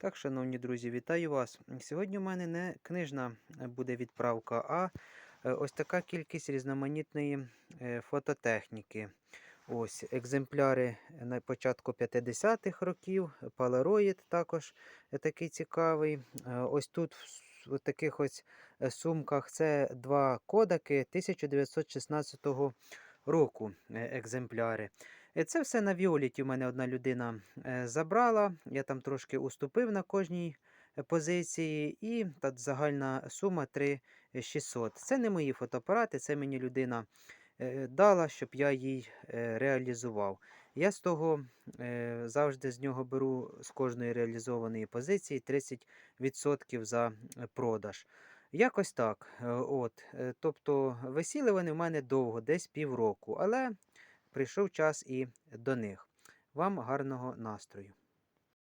Так, шановні друзі, вітаю вас. Сьогодні у мене не книжна е, буде відправка, а е, ось така кількість різноманітної е, фототехніки. Ось екземпляри на початку 50-х років, Polaroid також такий цікавий. Ось тут в таких ось сумках це два кодаки 1916 року екземпляри. Це все на Віоліті. У мене одна людина е, забрала. Я там трошки уступив на кожній е, позиції, і та загальна сума 3600. Це не мої фотоапарати, це мені людина е, дала, щоб я їй реалізував. Я з того завжди з нього беру з кожної реалізованої позиції 30% за продаж. Якось так. От. Тобто висіли вони в мене довго, десь півроку, але прийшов час і до них. Вам гарного настрою.